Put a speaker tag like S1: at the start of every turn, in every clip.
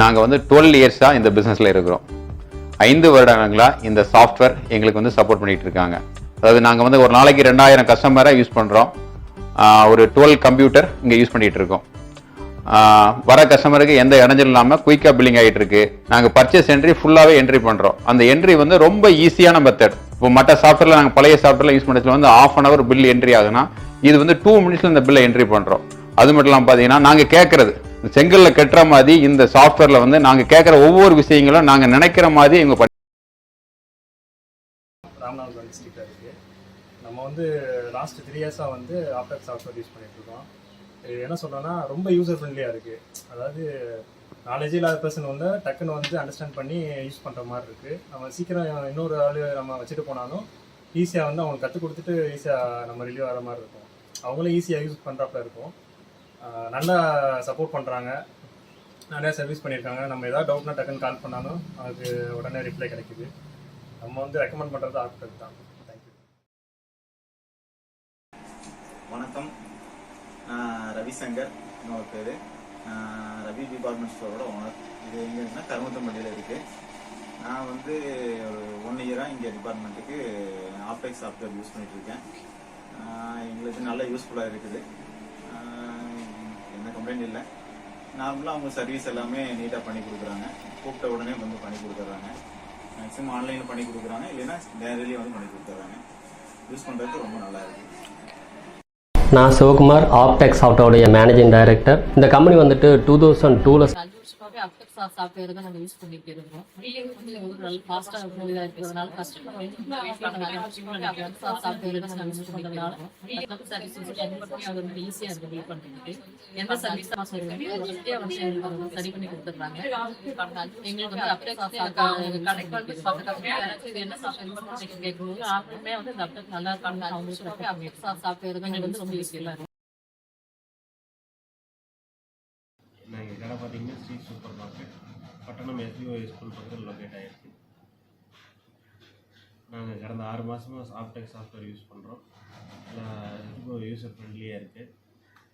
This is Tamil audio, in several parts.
S1: நாங்கள் வந்து டுவெல் இயர்ஸாக இந்த பிஸ்னஸில் இருக்கிறோம். ஐந்து வருடங்களாக இந்த சாஃப்ட்வேர் எங்களுக்கு வந்து சப்போர்ட் பண்ணிட்டு இருக்காங்க. அதாவது நாங்கள் வந்து ஒரு நாளைக்கு ரெண்டாயிரம் கஸ்டமரை யூஸ் பண்ணுறோம் ஒரு டுவெல் கம்ப்யூட்டர் இங்கே யூஸ் பண்ணிட்டு இருக்கோம். வர கஸ்டமருக்கு எந்த இடைஞ்சல் இல்லாமல் குயிக்காக பில்லிங் ஆகிட்டு இருக்கு. நாங்கள் பர்ச்சேஸ் என்ட்ரி ஃபுல்லாகவே என்ட்ரி பண்ணுறோம் அந்த என்ட்ரி வந்து ரொம்ப ஈஸியான மெத்தட் இப்போ மற்ற சாஃப்ட்வேரில் நாங்கள் பழைய சாஃப்ட்வேரில் யூஸ் பண்ணுறதுல வந்து half an hour bill entry ஆகுதுன்னா இது வந்து டூ மினிட்ஸில் இந்த பில்லை என்ட்ரி பண்ணுறோம் அது மட்டும் இல்லாமல் பார்த்தீங்கன்னா நாங்கள் கேட்குறது செங்கல்ல கட்டுற மாதிரி இந்த சாஃப்ட்வேரில் வந்து நாங்கள் கேட்குற ஒவ்வொரு விஷயங்களும் நாங்கள் நினைக்கிற மாதிரி இவங்க பண்ணி
S2: ராமநாதபுரம் இருக்குது நம்ம வந்து லாஸ்ட் த்ரீ இயர்ஸாக வந்து ஆப்டர் சாஃப்ட்வேர் யூஸ் பண்ணிட்டு இருக்கோம். இது என்ன சொல்றேன்னா ரொம்ப யூசர் ஃப்ரெண்ட்லியாக இருக்குது அதாவது நாலேஜ் இல்லாத பர்சன் வந்து டக்குன்னு வந்து அண்டர்ஸ்டாண்ட் பண்ணி யூஸ் பண்ணுற மாதிரி இருக்குது நம்ம சீக்கிரம் இன்னொரு ஆள் நம்ம வச்சுட்டு போனாலும் ஈஸியாக வந்து அவங்களுக்கு கற்றுக் கொடுத்துட்டு ஈஸியாக நம்ம ரிலீவ் ஆகிற மாதிரி இருக்கும். அவங்களும் ஈஸியாக யூஸ் பண்ணுறாப்புல இருக்கும். நல்லா சப்போர்ட் பண்ணுறாங்க நிறையா சர்வீஸ் பண்ணியிருக்காங்க நம்ம ஏதாவது டவுட்னா டக்குன்னு கால் பண்ணாலும் அதுக்கு உடனே ரிப்ளை கிடைக்குது. நம்ம வந்து ரெக்கமெண்ட் பண்ணுறது ஆக்டர் தான். தேங்க்யூ
S3: வணக்கம். நான் ரவிசங்கர் என்னோட பேர். ரவி டிபார்ட்மெண்ட் ஸ்டோரோட ஓனர் இது எங்கே இருக்குன்னா கருமத்தம்பட்டியில் இருக்குது நான் வந்து ஒரு ஒன் இயராக இங்கே டிபார்ட்மெண்ட்டுக்கு ஆப்டெக் சாஃப்ட்வேர் யூஸ் பண்ணிகிட்ருக்கேன் இருக்கேன். எங்களுக்கு நல்ல யூஸ்ஃபுல்லாக இருக்குது. கம்ப்ளைண்ட் இல்லை. நார்மலாக அவங்க சர்வீஸ் எல்லாமே நீட்டாக பண்ணி கொடுக்குறாங்க. கூப்பிட்ட உடனே வந்து பண்ணி கொடுத்துட்றாங்க மேக்ஸிமம் ஆன்லைனில் பண்ணி கொடுக்குறாங்க. இல்லைன்னா நேரிலேயே வந்து பண்ணி கொடுத்துட்றாங்க யூஸ் பண்ணுறதுக்கு ரொம்ப நல்லா இருக்குது
S4: நான் சிவகுமார் ஆப்டெக் சாஃப்ட்வேருடைய மேனேஜிங் டைரக்டர் இந்த கம்பெனி வந்துட்டு டூ தௌசண்ட் டூவில்
S5: சாஃப்ட்வேர் தான் நம்ம யூஸ் பண்ணிட்டு இருக்கோம் நல்ல ஃபாஸ்ட்டாக மூவியாக இருக்கிறதுனால விஷயங்கள் அப்டெக்ஸா சாஃப்ட்வேர் தான் நம்ம யூஸ் அது வந்து ஈஸியாக இருக்குது பில் பண்ணுறதுக்கு எந்த சர்வீஸ் ஈஸியாக வந்து எங்களுக்கு சரி பண்ணி கொடுத்துட்றாங்க எங்களுக்கு வந்து பக்கத்துல என்ன சாஃப்ட்வேர் கேட்கும்போது இந்த நல்லா இருக்காங்க அவங்களுக்கு அப்டெக்ஸா சாஃப்ட்வேர் தான் எங்களுக்கு வந்து ரொம்ப யூஸ்ஃபுல்லாக இருக்கும்
S6: பார்த்தீங்கன்னா சூப்பர் பட்டணம் எஸ்பிஓ ஸ்கூல் பக்கத்தில் லொக்கேட் ஆகிருக்கு நாங்கள் கடந்த ஆறு மாதமாக சாஃப்டெக் சாஃப்ட்வேர் யூஸ் பண்ணுறோம் ரொம்ப யூஸர் ஃப்ரெண்ட்லியாக இருக்குது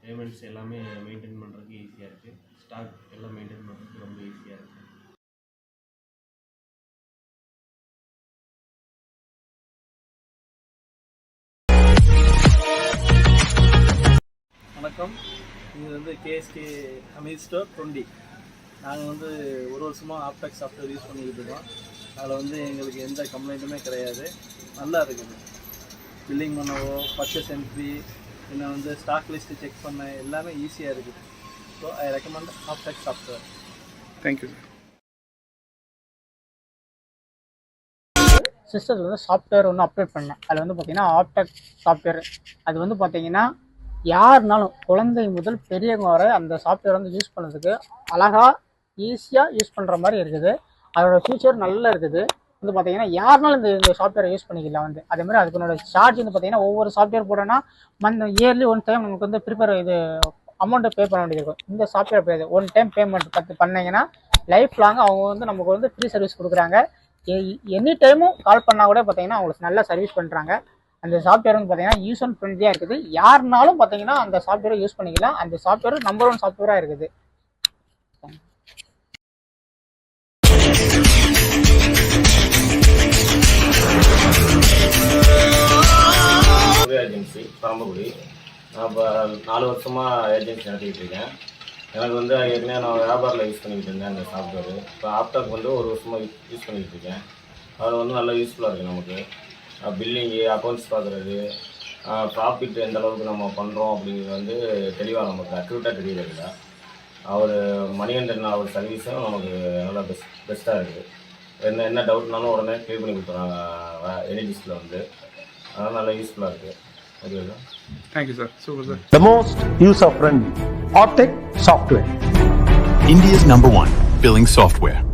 S6: பேமெண்ட்ஸ் எல்லாமே மெயின்டைன் பண்ணுறதுக்கு ஈஸியாக இருக்குது ஸ்டாக் எல்லாம் மெயின்டைன் பண்ணுறதுக்கு ரொம்ப ஈஸியாக இருக்குது
S7: வணக்கம். இது வந்து கேஎஸ்கே ஹமீத் ஸ்டோர் டுவெண்ட்டி நாங்கள் வந்து ஒரு வருஷமாக ஆப்டெக் சாஃப்ட்வேர் யூஸ் பண்ணிக்கிட்டு இருக்கோம். அதில் வந்து எங்களுக்கு எந்த கம்ப்ளைண்ட்டுமே கிடையாது. நல்லா இருக்குது. பில்லிங் பண்ணவோ பர்ச்சேஸ் என்ட்ரி இன்னும் வந்து ஸ்டாக் லிஸ்ட்டு செக் பண்ண எல்லாமே ஈஸியாக இருக்குது. So I recommend Aptech software
S2: thank you
S8: சிஸ்டத்தில் வந்து சாஃப்ட்வேர் ஒன்று அப்டேட் பண்ணேன். அதில் வந்து பார்த்தீங்கன்னா ஆப்டெக் சாஃப்ட்வேர் அது வந்து பார்த்தீங்கன்னா யாருனாலும் குழந்தை முதல் பெரியவங்க வரை அந்த சாஃப்ட்வேர் வந்து யூஸ் பண்ணுறதுக்கு அழகாக ஈஸியாக யூஸ் பண்ணுற மாதிரி இருக்குது. அதோட ஃபியூச்சர் நல்லா இருக்குது. வந்து பார்த்தீங்கன்னா யாருனாலும் இந்த இந்த சாஃப்ட்வேரை யூஸ் பண்ணிக்கலாம் வந்து. அதே மாதிரி அதுக்குனோட சார்ஜ் வந்து பார்த்தீங்கன்னா ஒவ்வொரு சாஃப்ட்வேர் போட்டோன்னா மந்த் இயர்லி ஒன் டைம் நமக்கு வந்து ப்ரிப்பேர் இது அமௌண்ட்டை பே பண்ண வேண்டியது இருக்கும். இந்த software pay one time payment பத்து பண்ணீங்கன்னா லைஃப் லாங் அவங்க வந்து நமக்கு வந்து ஃப்ரீ சர்வீஸ் கொடுக்குறாங்க. எனி டைமும் கால் பண்ணால் கூட பார்த்தீங்கன்னா அவங்களுக்கு நல்லா சர்வீஸ் பண்ணுறாங்க அந்த சாஃப்ட்வேர் வந்து பார்த்தீங்கன்னா யூஸ் அண்ட் ஃப்ரெண்ட்லியாக இருக்குது. யாருனாலும் பார்த்தீங்கன்னா அந்த சாஃப்ட்வேரை யூஸ் பண்ணிக்கலாம். அந்த சாஃப்ட்வேர் நம்பர் ஒன் சாஃப்ட்வேராக இருக்குது.
S9: பரம்பக்குடி நான் இப்போ நாலு வருஷமாக ஏஜென்சி நடத்திக்கிட்டு இருக்கேன். எனக்கு வந்து ஏற்கனவே நான் வியாபாரில் யூஸ் பண்ணிக்கிட்டு இருந்தேன் அந்த சாஃப்ட்வேர் இப்போ ஆப்டாக் வந்து ஒரு வருஷமாக யூஸ் பண்ணிக்கிட்டு இருக்கேன். அதில் வந்து நல்லா யூஸ்ஃபுல்லாக இருக்குது நமக்கு. பில்லிங்கு அக்கௌண்ட்ஸ் பார்க்குறது ப்ராஃபிட் எந்த அளவுக்கு நம்ம பண்ணுறோம் அப்படிங்கிறது வந்து தெளிவாக நமக்கு அக்யூரேட்டாக தெரியுது இல்லை அவர் மணிகண்டன் அவர் சர்வீஸும் நமக்கு நல்லா பெஸ்ட் பெஸ்ட்டாக இருக்குது என்ன என்ன டவுட்னாலும் உடனே க்ளியர் பண்ணி கொடுத்துறாங்க எனர்ஜிஸில் வந்து. அதனால் நல்லா யூஸ்ஃபுல்லாக இருக்குது Thank
S2: you, sir. Super, sir.
S10: The most user friendly Optic software.
S11: India's number one billing software.